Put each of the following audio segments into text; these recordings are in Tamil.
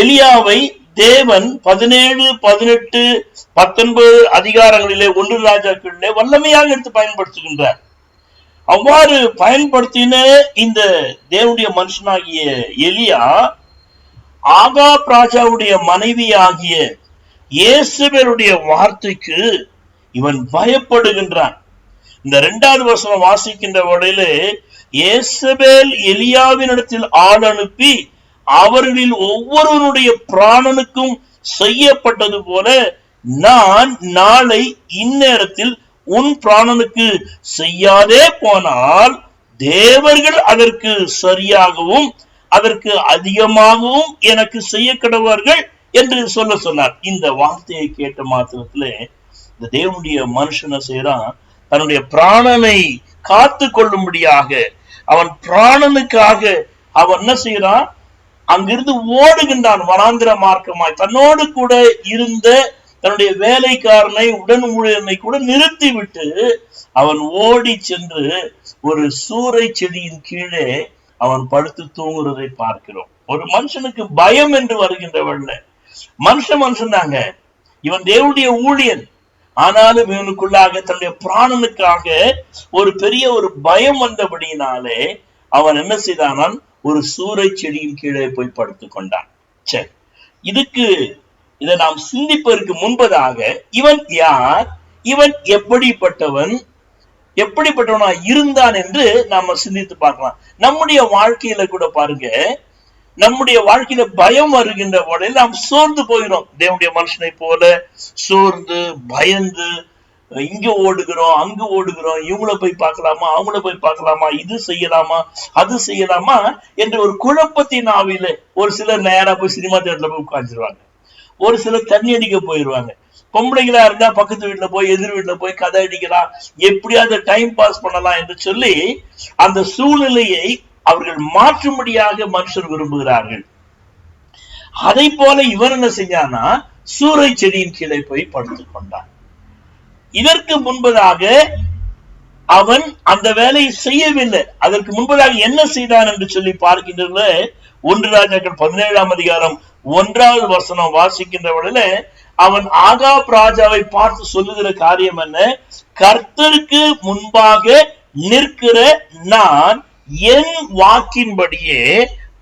எலியாவை தேவன் பதினேழு பதினெட்டு பத்தொன்பது அதிகாரங்களிலே ஒன்று ராஜாக்களிலே வல்லமையாக எடுத்து பயன்படுத்துகின்றார். அவ்வாறு பயன்படுத்தின இந்த தேவனுடைய மனுஷனாகிய எலியா ஆகா ராஜாவுடைய மனைவி ஆகிய இயேசுவருடைய வார்த்தைக்கு இவன் பயப்படுகின்றான். இந்த இரண்டாவது வசனம் வாசிக்கின்ற வழியிலே இயேசபேல் எலியாவினிடத்தில் ஆள் அனுப்பி அவர்களில் ஒவ்வொருவனுடைய பிராணனுக்கும் செய்யப்பட்டது போல நான் நாளை இந்நேரத்தில் உன் பிராணனுக்கு செய்யாதே போனால் தேவர்கள் அதற்கு சரியாகவும் அதற்கு அதிகமாகவும் எனக்கு செய்ய கடவார்கள் என்று சொல்ல சொன்னார். இந்த வார்த்தையை கேட்ட மாத்திரத்திலே இந்த தேவனுடைய மனுஷனை செய்யறான் தன்னுடைய பிராணனை காத்து கொள்ளும்படியாக அவன் பிராணனுக்காக அவன் என்ன செய்யறான் அங்கிருந்து ஓடுகின்றான் வனாந்திர மார்க்கமாய். தன்னோடு கூட இருந்த தன்னுடைய வேலைக்காரனை உடன் ஊழியனை கூட நிறுத்திவிட்டு அவன் ஓடி சென்று ஒரு சூறை செடியின் கீழே அவன் படுத்து தூங்குறதை பார்க்கிறோம். ஒரு மனுஷனுக்கு பயம் என்று வருகின்றவள்ல மனுஷன் மனுஷன் தாங்க. இவன் தேவனுடைய ஊழியன். ஆனாலும் இவனுக்குள்ளாக தன்னுடைய பிராணனுக்காக ஒரு பெரிய ஒரு பயம் வந்தபடியினாலே அவன் என்ன செய்தானான்? ஒரு சூறை செடியின் கீழே போய் படுத்துக் கொண்டான். சரி இதுக்கு இதை நாம் சிந்திப்பதற்கு முன்பதாக இவன் யார்? இவன் எப்படிப்பட்டவன்? எப்படிப்பட்டவனா இருந்தான் என்று நாம சிந்தித்து பார்க்கலாம். நம்முடைய வாழ்க்கையில கூட பாருங்க நம்முடைய வாழ்க்கையில பயம் வருகின்ற உடனே நாம் சோர்ந்து போகிறோம் தேவனுடைய மனுஷனை போல சோர்ந்து பயந்து இங்க ஓடுகிறோம் அங்க ஓடுகிறோம் இவங்கள போய் பார்க்கலாமா அவங்கள போய் பார்க்கலாமா இது செய்யலாமா அது செய்யலாமா என்ற ஒரு குழப்பத்தின் ஆவியில ஒரு சிலர் நேரா போய் சினிமா தேட்டர்ல போய் உட்காந்துருவாங்க ஒரு சிலர் தண்ணி அடிக்க போயிடுவாங்க பொம்பளைங்களா இருந்தா பக்கத்து வீட்டுல போய் எதிர் வீட்டுல போய் கதை அடிக்கலாம் எப்படியாவது டைம் பாஸ் பண்ணலாம் என்று சொல்லி அந்த சூழ்நிலையை அவர்கள் மாற்றும்படியாக மனுஷர் விரும்புகிறார்கள். அதை போல இவர் என்ன செஞ்சானா சூறை செடியின் கீழே போய் படுத்துக் கொண்டான் இதற்கு முன்பதாக அவன் அந்த வேலையை செய்யவில்லை. அதற்கு முன்பதாக என்ன செய்தான் என்று சொல்லி பார்க்கின்றன ஒன்று ராஜாக்கள் பதினேழாம் அதிகாரம் ஒன்றாவது வசனம் வாசிக்கின்ற வழியில அவன் ஆகா ராஜாவை பார்த்து சொல்லுகிற காரியம் என்ன? கர்த்தருக்கு முன்பாக நிற்கிற நான் என் வாக்கின்படியே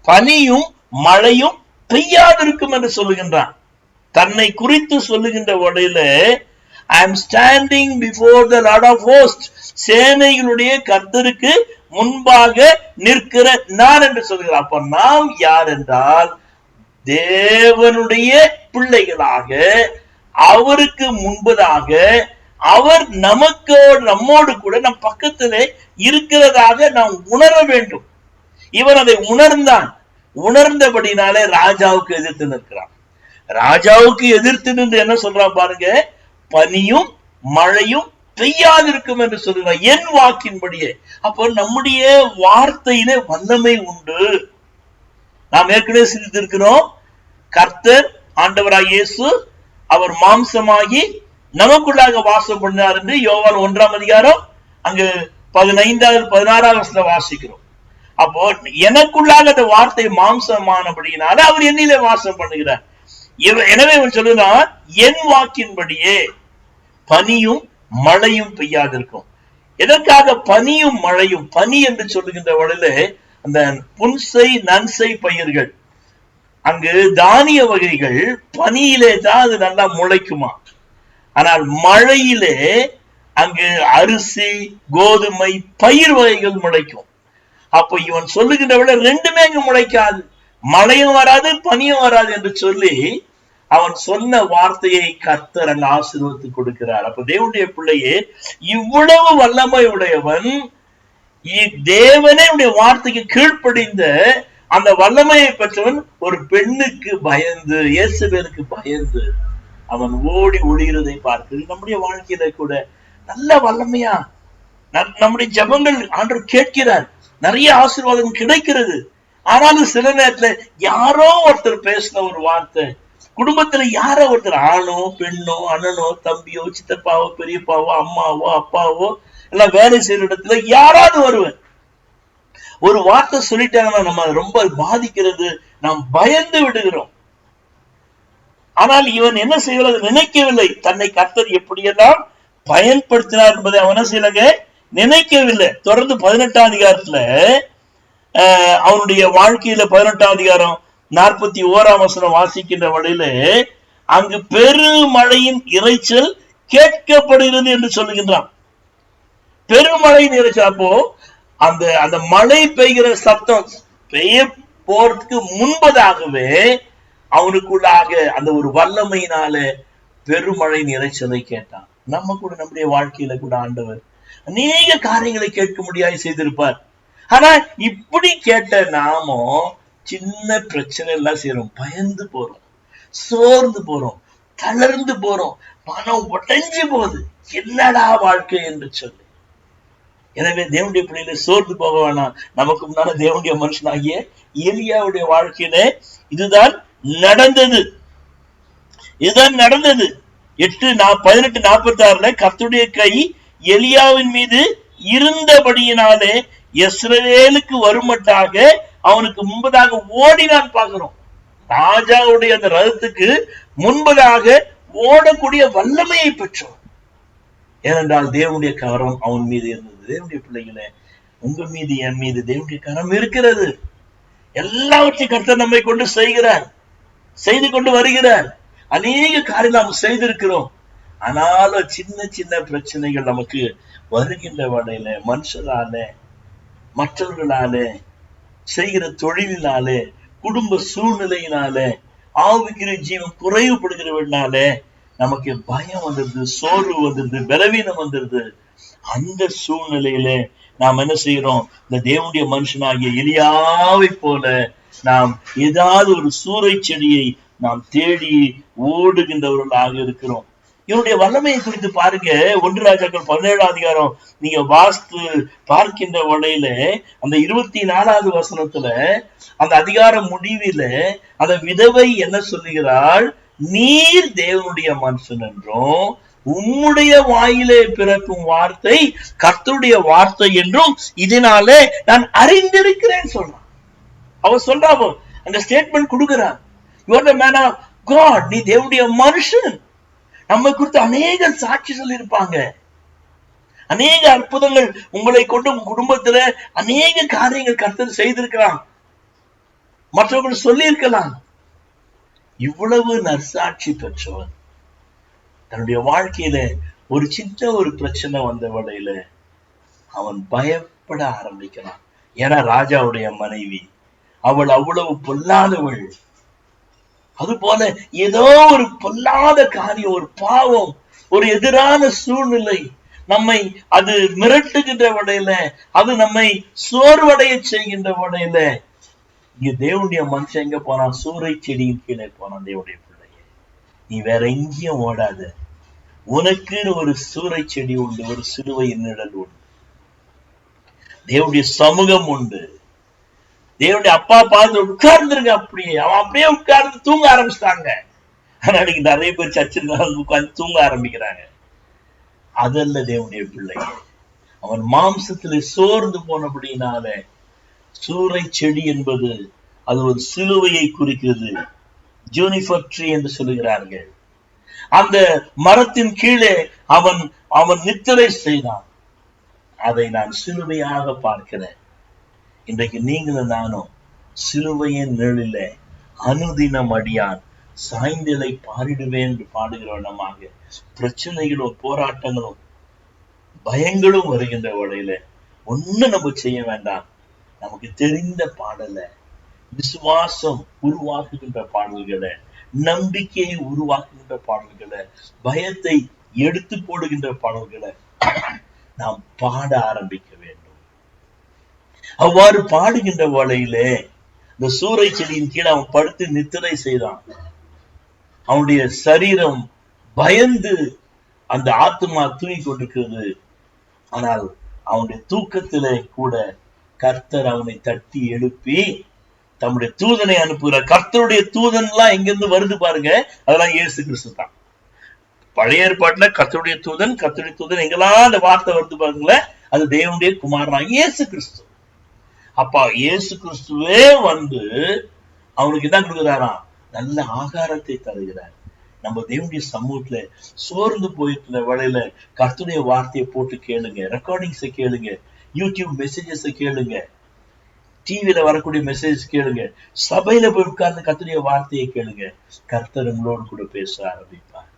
பனியும் மழையும் பெய்யாதிருக்கும் என்று சொல்லுகின்றான். தன்னை குறித்து சொல்லுகின்ற வழியில I am standing before the lord of host சேனைகளுடைய கர்த்தருக்கு முன்பாக நிற்கிற நான் என்று சொல்கிறார். அப்ப நாம் யார் என்றால் தேவனுடைய பிள்ளைகளாக அவருக்கு முன்பதாக அவர் நமக்கு நம்மோடு கூட நம் பக்கத்திலே இருக்கிறதாக நாம் உணர வேண்டும். இவன் அதை உணர்ந்தான். உணர்ந்தபடினாலே ராஜாவுக்கு எதிர்த்து நிற்கிறான். ராஜாவுக்கு எதிர்த்து நின்று என்ன சொல்றான் பாருங்க பனியும் மழையும் பெய்யாதிருக்கும் என்று சொல்கிறார் என் வாக்கின்படியே. அப்போ நம்முடைய வார்த்தையிலே வல்லமை உண்டு. நாம் ஏற்கனவே சிந்தித்திருக்கிறோம். கர்த்தர் ஆண்டவராய் இயேசு அவர் மாம்சமாகி நமக்குள்ளாக வாசம் பண்ணார் என்று யோவான் ஒன்றாம் அதிகாரம் அங்கு பதினைந்தாவது பதினாறாம் வருஷத்துல வாசிக்கிறோம். அப்போ எனக்குள்ளாக அந்த வார்த்தை மாம்சமானபடியினால அவர் என்னிலே வாசம் பண்ணுகிறார். எனவே இவன் சொல்லுகிறான் என் வாக்கின்படியே. பனியும் மழையும் பெய்யாதிருக்கும் எதற்காக பனியும் மழையும் பனி என்று சொல்லுகின்ற வழியில அந்த புன்சை நன்சை பயிர்கள் அங்கு தானிய வகைகள் பனியிலே தான் அது நல்லா முளைக்குமா? ஆனால் மழையிலே அங்கு அரிசி கோதுமை பயிர் வகைகள் முளைக்கும். அப்போ இவன் சொல்லுகின்ற விட ரெண்டுமே அங்கு முளைக்காது. மழையும் வராது பனியும் வராது என்று சொல்லி அவன் சொன்ன வார்த்தையை கர்த்தர் அங்கு ஆசீர்வத்து கொடுக்கிறார். அப்ப தேவனுடைய பிள்ளையே இவ்வளவு வல்லமை உடையவன் தேவனே உடைய வார்த்தைக்கு கீழ்ப்படிந்த அந்த வல்லமையை பெற்றவன் ஒரு பெண்ணுக்கு பயந்து இயேசு பேருக்கு பயந்து அவன் ஓடி ஒளிகிறதை பார்க்கிறது நம்முடைய வாழ்க்கையில கூட நல்ல வல்லமையா. நம்முடைய ஜெபங்கள் ஆண்டு கேட்கிறார். நிறைய ஆசீர்வாதம் கிடைக்கிறது. ஆனாலும் சில நேரத்துல யாரோ ஒருத்தர் பேசின ஒரு வார்த்தை குடும்பத்துல யாரோ ஒருத்தர் ஆணோ பெண்ணோ அண்ணனோ தம்பியோ சித்தப்பாவோ பெரியப்பாவோ அம்மாவோ அப்பாவோ எல்லாம் வேலை செய்யற இடத்துல யாராவது வருவேன் ஒரு வார்த்தை சொல்லிட்டாங்கன்னா நம்ம ரொம்ப பாதிக்கிறது நாம் பயந்து விடுகிறோம். ஆனால் இவன் என்ன செய்கிறது நினைக்கவில்லை. தன்னை கர்த்தர் எப்படியெல்லாம் பயன்படுத்தினார் என்பதை அவன சிலக நினைக்கவில்லை. தொடர்ந்து பதினெட்டாம் அதிகாரத்துல அவனுடைய வாழ்க்கையில பதினெட்டாம் அதிகாரம் நாற்பத்தி ஓராம் வசனம் வாசிக்கின்ற வழியில அங்கு பெருமழையின் இரைச்சல் கேட்கப்படுகிறது என்று சொல்லுகின்றான். பெருமழையின் இறைச்சல் அப்போ அந்த அந்த மழை பெய்கிற சத்தம் பெய்ய போறதுக்கு முன்பதாகவே அவனுக்குள்ளாக அந்த ஒரு வல்லமையினால பெருமழையின் இரைச்சலை கேட்டான். நம்ம கூட நம்முடைய வாழ்க்கையில கூட ஆண்டவர் அநேக காரியங்களை கேட்க முடியாது செய்திருப்பார். ஆனா இப்படி கேட்ட நாமும் சின்ன பிரச்சனை எல்லாம் செய்யறோம் பயந்து போறோம். சோர்ந்து போறோம். தளர்ந்து போறோம். மனம் உடைஞ்சு போகுது. என்னடா வாழ்க்கை என்று சொல்லு. எனவே தேவனுடைய பிள்ளைகளை சோர்ந்து போக வேணாம். நமக்கு முன்னால தேவனுடைய மனுஷனாகிய எலியாவுடைய வாழ்க்கையில இதுதான் நடந்தது. இதுதான் நடந்தது. எட்டு நா- பதினெட்டு நாற்பத்தி ஆறுல கத்துடைய கை எலியாவின் மீது இருந்தபடியினாலே இஸ்ரவேலுக்கு வருமட்டாக அவனுக்கு முன்பதாக ஓடினான் பார்க்கிறோம். ராஜாவுடைய அந்த ரதத்துக்கு முன்பதாக ஓடக்கூடிய வல்லமையை பெற்றோம் ஏனென்றால் தேவனுடைய கரம் அவன் மீது இருந்தது. தேவனுடைய பிள்ளைகளை உங்க மீது என் மீது தேவனுடைய கரம் இருக்கிறது. எல்லாவற்றையும் கர்த்தர் நம்மை கொண்டு செய்கிறார். செய்து கொண்டு வருகிறார். அநேக காரியம் நாம் செய்திருக்கிறோம். ஆனாலும் சின்ன சின்ன பிரச்சனைகள் நமக்கு வருகின்ற வடையில மனுஷனால மற்றவர்களால செய்கிற தொழிலினாலே குடும்ப சூழ்நிலையினாலே ஆவிக்கிற ஜீவன் குறைவுபடுகிறவனால நமக்கு பயம் வந்துருது சோர்வு வந்துருது பலவீனம் வந்துருது அந்த சூழ்நிலையில நாம் என்ன செய்யறோம் இந்த தேவனுடைய மனுஷனாகிய எலியாவை போல நாம் ஏதாவது ஒரு சூறை செடியை நாம் தேடி ஓடுகின்றவர்களாக இருக்கிறோம். இவனுடைய வல்லமையை குறித்து பாருங்க. ஒன்று ராஜாக்கள் பதினேழாம் அதிகாரம். நீங்க வாஸ்து பார்க்கின்ற உடையில அந்த இருபத்தி நாலாவது வசனத்துல அந்த அதிகார முடிவில அந்த விதவை என்ன சொல்லுகிறாள்? நீர் தேவனுடைய மனுஷன் என்றும் உம்முடைய வாயிலே பிறக்கும் வார்த்தை கர்த்தருடைய வார்த்தை என்றும் இதனாலே நான் அறிந்திருக்கிறேன் சொல்றான். அவ சொல்றான் அந்த ஸ்டேட்மெண்ட் கொடுக்கிறான் your the man of God நீ தேவனுடைய மனுஷன். நம்ம குறித்து அநேக சாட்சி சொல்லியிருப்பாங்க. அநேக அற்புதங்கள் உங்களை கொண்டு உங்க குடும்பத்துல அநேக காரியங்கள் கருத்து செய்திருக்கலாம். மற்றவர்கள் சொல்லியிருக்கலாம். இவ்வளவு நற்சாட்சி பெற்றவன் தன்னுடைய வாழ்க்கையில ஒரு சின்ன ஒரு பிரச்சனை வந்த வடையில அவன் பயப்பட ஆரம்பிக்கிறான். ஏன்னா ராஜாவுடைய மனைவி அவள் அவ்வளவு பொல்லாதவள். அது போல ஏதோ ஒரு பொல்லாத காரியம் ஒரு பாவம் ஒரு எதிரான சூழ்நிலை நம்மை அது மிரட்டுகின்ற வடையில அது நம்மை சோர்வடைய செய்கின்ற வடையில இங்க தேவனுடைய மனுஷன் எங்க போனான் சூறை செடியின் கீழே போனான் தேவனுடைய பிள்ளைய. நீ வேற எங்கேயும் ஓடாத. உனக்குன்னு ஒரு சூறை செடி உண்டு ஒரு சிறுவை நிழல் உண்டு. தேவனுடைய சமூகம் உண்டு. தேவனுடைய அப்பா பார்த்து உட்கார்ந்துருங்க அப்படியே. அவன் அப்படியே உட்கார்ந்து தூங்க ஆரம்பிச்சிட்டாங்க. ஆனா இன்னைக்கு நிறைய பேர் சர்ச்சில் உட்கார்ந்து தூங்க ஆரம்பிக்கிறாங்க. அதல்ல தேவனுடைய பிள்ளைங்க அவன் மாம்சத்துல சோர்ந்து போனபடினால சூறை செடி என்பது அது ஒரு சிலுவையை குறிக்கிறது. ஜூனிஃபர் ட்ரீ என்று சொல்லுகிறார்கள். அந்த மரத்தின் கீழே அவன் அவன் நித்திரை செய்தான். அதை நான் சிலுவையாக பார்க்கிறேன். இன்றைக்கு நீங்களும் நானும் சிலுவையின் நிழலில அனுதினம் அடியான் சாய்ந்தலை பாடிடுவேன் என்று பாடுகிறவனமாக பிரச்சனைகளும் போராட்டங்களும் பயங்களும் வருகின்ற வழியில ஒண்ணும் நம்ம செய்ய வேண்டாம். நமக்கு தெரிந்த பாடலை விசுவாசம் உருவாக்குகின்ற பாடல்களை நம்பிக்கையை உருவாக்குகின்ற பாடல்களை பயத்தை எடுத்து போடுகின்ற பாடல்களை நாம் பாட ஆரம்பிக்க அவ்வாறு பாடுகின்ற வலையிலே இந்த சூறை செடியின் கீழே அவன் படுத்து நித்திரை செய்தான். அவனுடைய சரீரம் பயந்து அந்த ஆத்மா தூங்கி கொண்டிருக்கிறது. ஆனால் அவனுடைய தூக்கத்திலே கூட கர்த்தர் அவனை தட்டி எழுப்பி தம்முடைய தூதனை அனுப்புகிறார் கர்த்தருடைய தூதன் எல்லாம் எங்கிருந்து வருது பாருங்க. அதெல்லாம் இயேசு கிறிஸ்து தான். பழைய ஏற்பாட்டுல கர்த்தருடைய தூதன் கர்த்தருடைய தூதன் எங்கெல்லாம் அந்த வார்த்தை வருது பாருங்களேன். அது தேவனுடைய குமாரனாக இயேசு கிறிஸ்து. அப்பா இயேசு கிறிஸ்துவே வந்து அவனுக்கு என்ன கொடுக்குறாராம். நல்ல ஆகாரத்தை தருகிறார். நம்ம தேவனுடைய சமூகத்துல சோர்ந்து போயிருக்கிற வேலையில கர்த்துடைய வார்த்தையை போட்டு கேளுங்க. ரெக்கார்டிங்ஸை கேளுங்க. யூடியூப் மெசேஜஸ் கேளுங்க. டிவியில வரக்கூடிய மெசேஜ் கேளுங்க. சபையில போய் உட்கார்ந்து கர்த்தருடைய வார்த்தையை கேளுங்க. கர்த்தர் உங்களோடு கூட பேச ஆரம்பிப்பார்.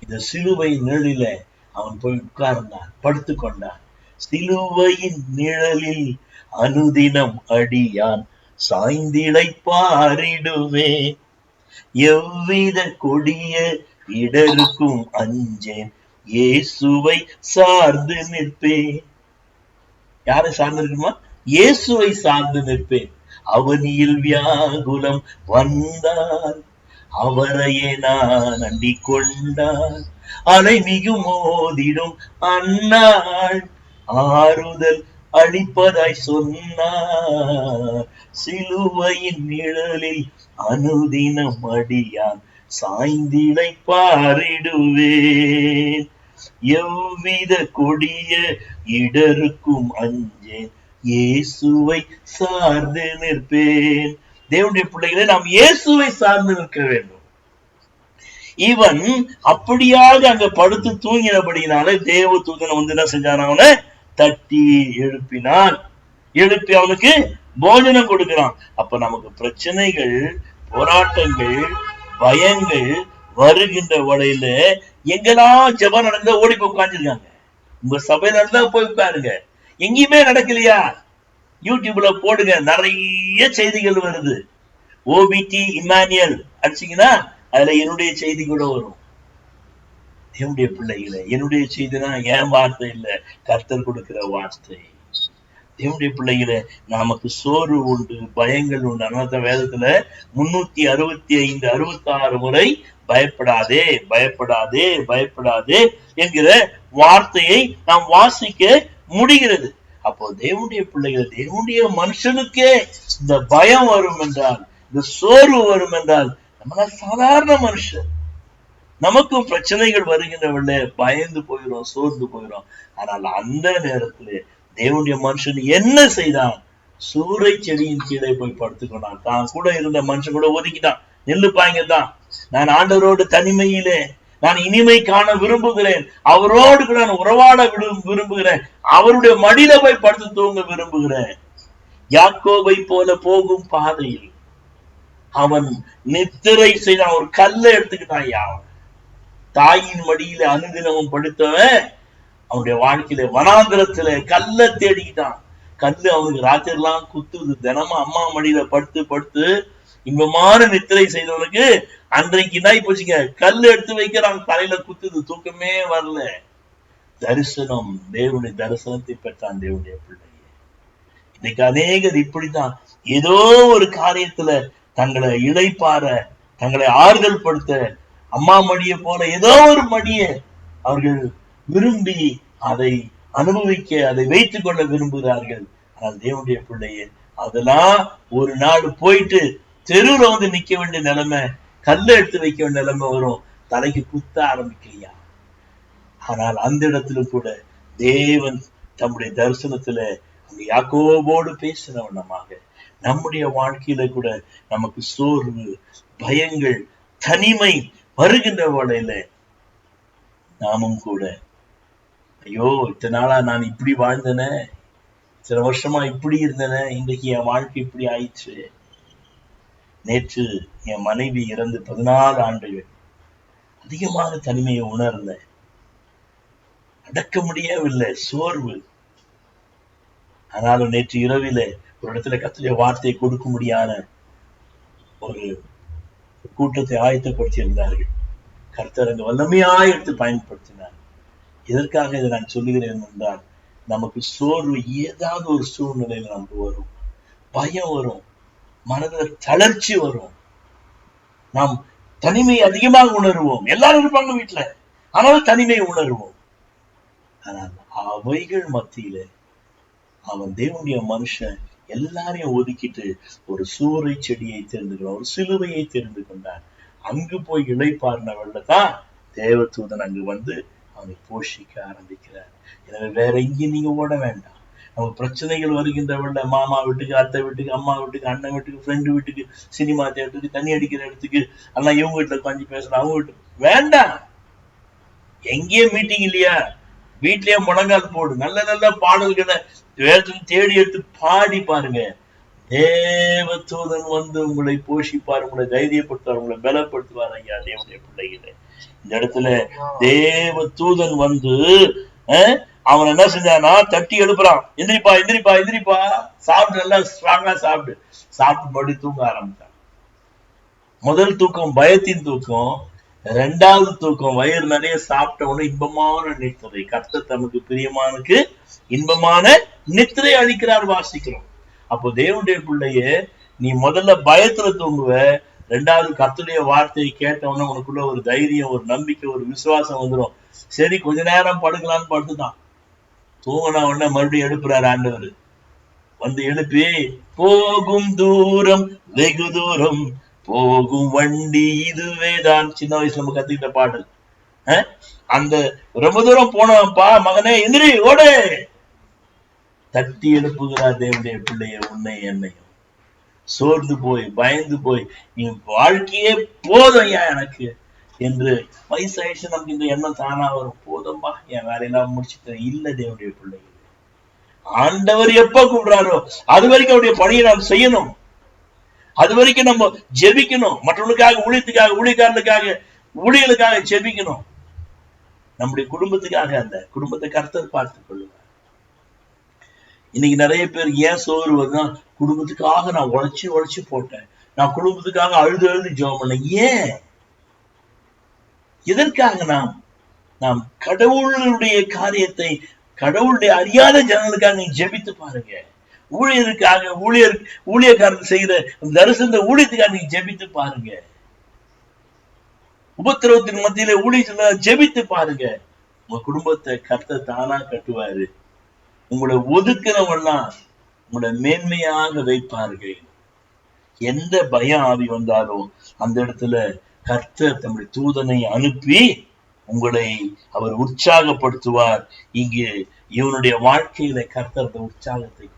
இந்த சிலுவை நிழலில அவன் போய் உட்கார்ந்தான் படுத்து கொண்டான் சிலுவையின் நிழலில் அனுதினம் அடியான் சாய்ந்திழைப்பாரிடுமே. பாரிடுவே எவ்வித கொடிய இடருக்கும் அஞ்சேன் இயேசுவை சார்ந்து நிற்பேன். யாரை சார்ந்து இருக்குமா இயேசுவை சார்ந்து நிற்பேன். அவனியில் வியாகுலம் வந்தால் அவரையே நான் அண்டிக் கொண்டான் அலை மிகு மோதிடும் அன்னாள் ஆறுதல் அழிப்பதாய் சொன்னார். சிலுவையின் நிழலில் அனுதினம் அடியான் சாய்ந்திடை பாரிடுவேன் எவ்வித கொடிய இடருக்கும் அஞ்சேன். இயேசுவை சார்ந்து நிற்பேன். தேவனுடைய பிள்ளைகளை நாம் இயேசுவை சார்ந்து நிற்க வேண்டும். இவன் அப்படியாக அங்க படுத்து தூங்கினபடினால தேவ தூதனை வந்து என்ன செஞ்சான் அவனை? தட்டி எழுப்பினான் எழுப்பி அவனுக்கு போஜனம் கொடுக்கிறான். அப்ப நமக்கு பிரச்சனைகள் போராட்டங்கள் பயங்கள் வருகின்ற வழியில எங்கெல்லாம் ஜெபம் நடந்தா ஓடி போய் உட்காந்துருக்காங்க உங்க சபை நடந்தா போய் உட்காருங்க. எங்கேயுமே நடக்கலையா? யூடியூப்ல போடுங்க. நிறைய செய்திகள் வருது. ஓபிடி இமானியல் அடிச்சீங்கன்னா அதுல என்னுடைய செய்தி கூட வரும். என்னுடைய பிள்ளைகளை என்னுடைய செய்தினா என் வார்த்தை இல்ல கர்த்தர் கொடுக்கிற வார்த்தை. தேவனுடைய பிள்ளைகளை நமக்கு சோறு உண்டு பயங்கள் உண்டு. அனந்த வேதத்துல முன்னூத்தி அறுபத்தி ஐந்து அறுபத்தி ஆறு முறை பயப்படாதே பயப்படாதே பயப்படாதே என்கிற வார்த்தையை நாம் வாசிக்க முடிகிறது. அப்போ தேவனுடைய பிள்ளைகள் தேவனுடைய மனுஷனுக்கே இந்த பயம் வரும் என்றால் இந்த சோர்வு வரும் என்றால் நம்மள சாதாரண மனுஷன். நமக்கும் பிரச்சனைகள் வருகின்றவர்கள பயந்து போயிடும் சோர்ந்து போயிடும் ஆனால் அந்த நேரத்துல தேவனுடைய மனுஷன் என்ன செய்தான்? சூறை செடியின் கீழே போய் படுத்துக்கொண்டான். தான் கூட இருந்த மனுஷன் கூட ஒதுக்கிட்டான். நெல்லுப்பாங்க தான். நான் ஆண்டவரோடு தனிமையிலே நான் இனிமை காண விரும்புகிறேன். அவரோடு கூட நான் உறவாட விரும்- விரும்புகிறேன். அவருடைய மடியில போய் படுத்து தூங்க விரும்புகிறேன். யாக்கோவை போல போகும் பாதையில் அவன் நித்திரை செய்தான். ஒரு கல்லை எடுத்துக்கிட்டான் யாவன் தாயின் மடியில அனுதினமும் படுத்தவன் அவனுடைய வாழ்க்கையில வனாந்திரத்துல கல்ல தேடிக்கிட்டான். கல்லு அவனுக்கு ராத்திரிலாம் குத்துது. தினமும் அம்மா மடியில படுத்து படுத்து இன்பமான நித்திரை செய்தவனுக்கு அன்றைக்கு என்ன போச்சுங்க? கல்லு எடுத்து வைக்கிறான். தலையில குத்துது. தூக்கமே வரல. தரிசனம். தேவனுடைய தரிசனத்தை பெற்றான் தேவனுடைய பிள்ளை இன்னைக்கு அநேகர் இப்படித்தான். ஏதோ ஒரு காரியத்துல தங்களை இளைப்பாற தங்களை ஆறுதல் படுத்த அம்மா மடியை போல ஏதோ ஒரு மடியை அவர்கள் விரும்பி அதை அனுபவிக்க அதை வைத்துக் கொள்ள விரும்புகிறார்கள். ஆனால் தேவனுடைய பிள்ளையே அதெல்லாம் ஒரு நாள் போயிட்டு தெருவுல வந்து நிக்க வேண்டிய நிலைமை கல்ல எடுத்து வைக்க வேண்டிய நிலைமை வரும். தலைக்கு குத்த ஆரம்பிக்கலையா? ஆனால் அந்த இடத்துல கூட தேவன் தம்முடைய தரிசனத்துல அந்த யாக்கோபோடு பேசின நம்முடைய வாழ்க்கையில கூட நமக்கு சோர்வு பயங்கள் தனிமை வருகின்ற வேளையில நாமும் கூட ஐயோ இத்தனை நாளா நான் இப்படி வாழ்ந்தனே சில வருஷமா இப்படி இருந்தன இன்றைக்கு என் வாழ்க்கை இப்படி ஆயிடுச்சு நேற்று என் மனைவி இறந்து பதினாறு ஆண்டுகள் அதிகமான தனிமையை உணர்ந்தேன். அடக்க முடியவில்லை சோர்வு. ஆனாலும் நேற்று இரவில ஒரு இடத்துல கத்திரிய வார்த்தையை கொடுக்க முடியாத ஒரு கூட்டத்தை ஆயத்தப்படுத்தியிருந்தார்கள். கர்த்தர் அங்கு வல்லமையாய் எடுத்து பயன்படுத்தினார். எதற்காக இதை நான் சொல்லுகிறேன் என்றால் நமக்கு சோர்வு ஏதாவது ஒரு சூழ்நிலையில் நமக்கு வரும். பயம் வரும். மனதில் தளர்ச்சி வரும். நாம் தனிமை அதிகமாக உணர்வோம். எல்லாரும் இருப்பாங்க வீட்டுல ஆனாலும் தனிமை உணர்வோம். ஆனால் அவைகள் மத்தியில அவன் தேவனுடைய மனுஷன் எல்லாரையும் ஒதுக்கிட்டு ஒரு சூறை செடியை தெரிந்து ஒரு சிலுவையை தெரிந்து கொண்டான் அங்கு போய் இளைப்பாறினவள்ல தான் தேவதூதன் அங்கு வந்து அவனை போஷிக்க ஆரம்பிக்கிறார். எனவே வேற எங்கேயும் நீங்க ஓட வேண்டாம். நம்ம பிரச்சனைகள் வருகின்றவள்ல மாமா வீட்டுக்கு அத்தை வீட்டுக்கு அம்மா வீட்டுக்கு அண்ணன் வீட்டுக்கு ஃப்ரெண்டு வீட்டுக்கு சினிமா தேட்டருக்கு தண்ணி அடிக்கிற இடத்துக்கு எல்லாம் இவங்க வீட்டுல உட்காந்து பேசுறோம் அவங்க வீட்டுக்கு வேண்டாம். எங்கேயே மீட்டிங் இல்லையா? வீட்லயே முழங்கால் போடு நல்ல நல்ல பாடல்களை வேதம் தேடி எடுத்து பாடி பாருங்க. தேவத்தூதன் வந்து உங்களை போஷிப்பார் உங்களை தைரியப்படுத்துவார் உங்களை பலப்படுத்துவார் ஐயா தேவனுடைய பிள்ளைகளை. இந்த இடத்துல தேவ தூதன் வந்து அஹ், அவன் என்ன செஞ்சானா தட்டி எழுப்புறான். எந்திரிப்பா எந்திரிப்பா எந்திரிப்பா. சாப்பிட்டு நல்லா ஸ்ட்ராங்கா சாப்பிட்டு சாப்பிட்டு மறுபடியும் தூங்க ஆரம்பிச்சான். முதல் தூக்கம் பயத்தின் தூக்கம். ரெண்டாவது தூக்கம் வயிறு நிறைய சாப்பிட்ட உடனே இன்பமான நித்திரை. கர்த்த தமக்கு பிரியமானுக்கு இன்பமான நித்திரை அளிக்கிறார் வாசிக்கிறோம். அப்போ தேவனுடைய பிள்ளைய நீ முதல்ல பயத்துல தூங்குவ. ரெண்டாவது கர்த்தருடைய வார்த்தையை கேட்ட உடனே உனக்குள்ள ஒரு தைரியம் ஒரு நம்பிக்கை ஒரு விசுவாசம் வந்துடும் சரி கொஞ்ச நேரம் படுக்கலாம்னு படுத்துதான் தூங்கின உடனே மறுபடியும் எழுப்புறாரு ஆண்டவர். வந்து எழுப்பி போகும் தூரம் வெகு தூரம் போகும் வண்டி இதுவேதான் சின்ன வயசுல நம்ம கத்துக்கிட்ட பாடல். அந்த ரொம்ப தூரம் போனவன்ப்பா மகனே எந்திரி ஓடு! தட்டி எழுப்புகிறார் தேவனுடைய பிள்ளைய உன்னை என்னையும். சோர்ந்து போய் பயந்து போய் நீ வாழ்க்கையே போதும் ஐயா எனக்கு. என்று வயசாயிடுச்சு நமக்கு இந்த எண்ணம் தானா வரும். போதும்பா என் வேலையெல்லாம் முடிச்சுட்டேன் இல்ல தேவனுடைய பிள்ளைகள் ஆண்டவர் எப்ப கூப்பிடுறாரோ அது வரைக்கும் அவருடைய பணியை நாம் செய்யணும். அது வரைக்கும் நம்ம ஜெபிக்கணும். மற்றவங்களுக்காக ஊழியத்துக்காக ஊழியக்காரனுக்காக ஊழியர்களுக்காக ஜெபிக்கணும். நம்முடைய குடும்பத்துக்காக அந்த குடும்பத்தை கருத்தர் பார்த்துக் கொள்ளுவார். இன்னைக்கு நிறைய பேர் ஏன் சோறு வருதுன்னா குடும்பத்துக்காக நான் உழைச்சு உழைச்சு போட்டேன். நான் குடும்பத்துக்காக அழுது அழுது ஜோம் பண்ணேன் ஏன்? எதற்காக நாம் நாம் கடவுளுடைய காரியத்தை கடவுளுடைய அறியாத ஜனங்களுக்காக நீ ஜெபித்து பாருங்க. ஊழியருக்காக ஊழியர் ஊழியக்காரன் செய்கிற தரிசன ஊழியத்துக்காக நீ ஜெபித்து பாருங்க. உபத்திரவத்தின் மத்தியில ஊழியத்துல ஜெபித்து பாருங்க. உங்க குடும்பத்தை கர்த்தர் தானா கட்டுவாரு. உங்களை ஒதுக்கிறவெல்லாம் உங்களை மேன்மையாக வைப்பார்கள். எந்த பயம் ஆவி வந்தாலும் அந்த இடத்துல கர்த்தர் தம்முடைய தூதனை அனுப்பி உங்களை அவர் உற்சாகப்படுத்துவார். இங்கு இவனுடைய வாழ்க்கையில கர்த்தர் உற்சாகத்தை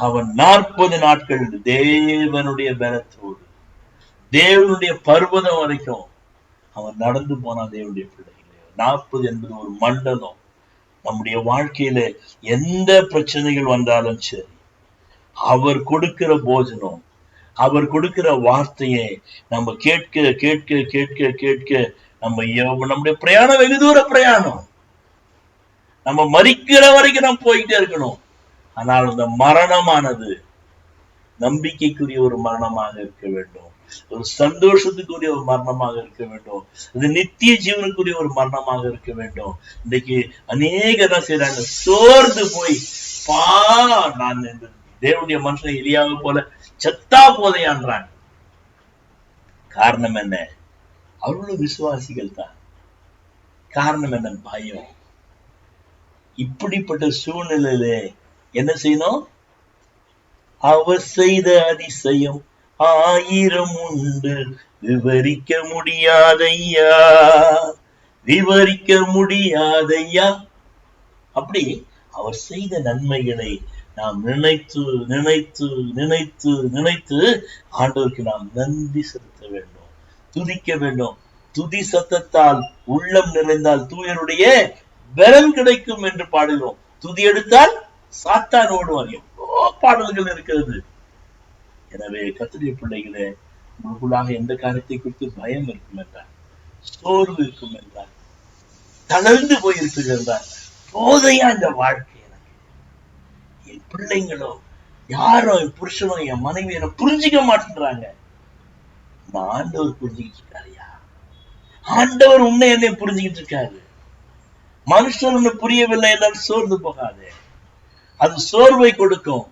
அவன் நாற்பது நாட்கள் தேவனுடைய பலத்தோடு தேவனுடைய பர்வதம் வரைக்கும் அவன் நடந்து போனான் தேவனுடைய பிள்ளைகளே. நாற்பது என்பது ஒரு மண்டலம் நம்முடைய வாழ்க்கையில எந்த பிரச்சனைகள் வந்தாலும் சரி அவர் கொடுக்கிற போஜனம் அவர் கொடுக்கிற வார்த்தையை நம்ம கேட்க கேட்க கேட்க கேட்க நம்ம நம்முடைய பிரயாணம் வெகு தூர பிரயாணம். நம்ம மறிக்கிற வரைக்கும் நம்ம போயிட்டே இருக்கணும். ஆனால் அந்த மரணமானது நம்பிக்கைக்குரிய ஒரு மரணமாக இருக்க வேண்டும். ஒரு சந்தோஷத்துக்குரிய ஒரு மரணமாக இருக்க வேண்டும். இது நித்திய ஜீவனுக்குரிய ஒரு மரணமாக இருக்க வேண்டும். இன்னைக்கு அநேக என்ன செய்யறாங்க சோர்ந்து போய் பா நான் இந்த தேவனுடைய மனுஷன் எலியாவை போல செத்தா போதையான்றாங்க காரணம் என்ன? அவர்களும் விசுவாசிகள் தான். காரணம் என்ன பயம் இப்படிப்பட்ட சூழ்நிலையிலே என்ன செய்யணும்? அவர் செய்த அதிசயம் ஆயிரம் உண்டு. விவரிக்க முடியாதையா விவரிக்க முடியாதையா அப்படி அவர் செய்த நன்மைகளை நாம் நினைத்து நினைத்து நினைத்து நினைத்து ஆண்டவருக்கு நாம் நன்றி செலுத்த வேண்டும். துதிக்க வேண்டும். துதி சத்தத்தால் உள்ளம் நிறைந்தால் தூயருடைய பலன் கிடைக்கும் என்று பாடுகிறோம். துதி எடுத்தால் சாத்தான் ஓடுவார் எவ்வளோ பாடல்கள் இருக்கிறது? எனவே கத்திரிய பிள்ளைகளே உங்களுக்குள்ளாக எந்த காரியத்தை குறித்து பயம் இருக்கும் என்றார் சோர்வு இருக்கும் என்றார் தளர்ந்து போயிருக்குது என்றார் போதையா இந்த வாழ்க்கை எனக்கு? என் பிள்ளைங்களோ யாரோ என் புருஷனோ என் மனைவி என்ன புரிஞ்சுக்க மாட்டேன்றாங்க. நான் ஆண்டவர் புரிஞ்சுக்கிட்டு இருக்காருயா? ஆண்டவர் உன்னை என்னை புரிஞ்சுக்கிட்டு இருக்காரு. மனுஷன் உன்னை புரியவில்லை என்றால் சோர்ந்து போகாது. அது சோர்வை கொடுக்கும்.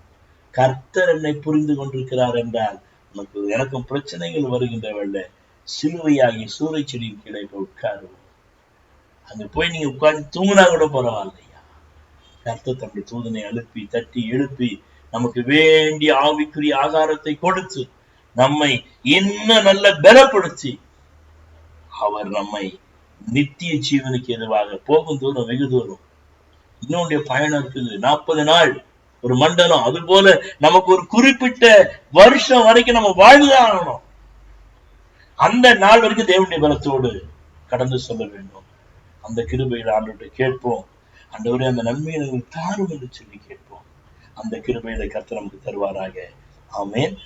கர்த்தர் என்னை புரிந்து கொண்டிருக்கிறார் என்றால் உனக்கு எனக்கும் பிரச்சனைகள் வருகின்றவல்ல சிலுவையாகி சூறை செடியின் கீழே போய் உட்காருவோம். அங்க போய் நீங்க உட்கார்ந்து தூங்கினா கூட பரவாயில்லையா? கர்த்தர் தம்முடைய தூதனை எழுப்பி தட்டி எழுப்பி நமக்கு வேண்டிய ஆவிக்குரிய ஆகாரத்தை கொடுத்து நம்மை இன்னும் நல்ல பலப்படுத்தி அவர் நம்மை நித்திய ஜீவனுக்கு எதுவாக போகும் தூரம் வெகு தூரம் இன்னொன்றைய பயணம் இருக்குது. நாற்பது நாள் ஒரு மண்டலம். அது போல நமக்கு ஒரு குறிப்பிட்ட வருஷம் வரைக்கும் நம்ம வாழ்ந்துதான் ஆகணும். அந்த நாள் வரைக்கும் தேவனுடைய பலத்தோடு கடந்து சொல்ல வேண்டும். அந்த கிருபையில ஆண்டு கேட்போம். ஆண்டவரே அந்த நன்மையை தாரும் என்று சொல்லி கேட்போம். அந்த கிருபையில கர்த்தர் நமக்கு தருவாராக. ஆமேன்.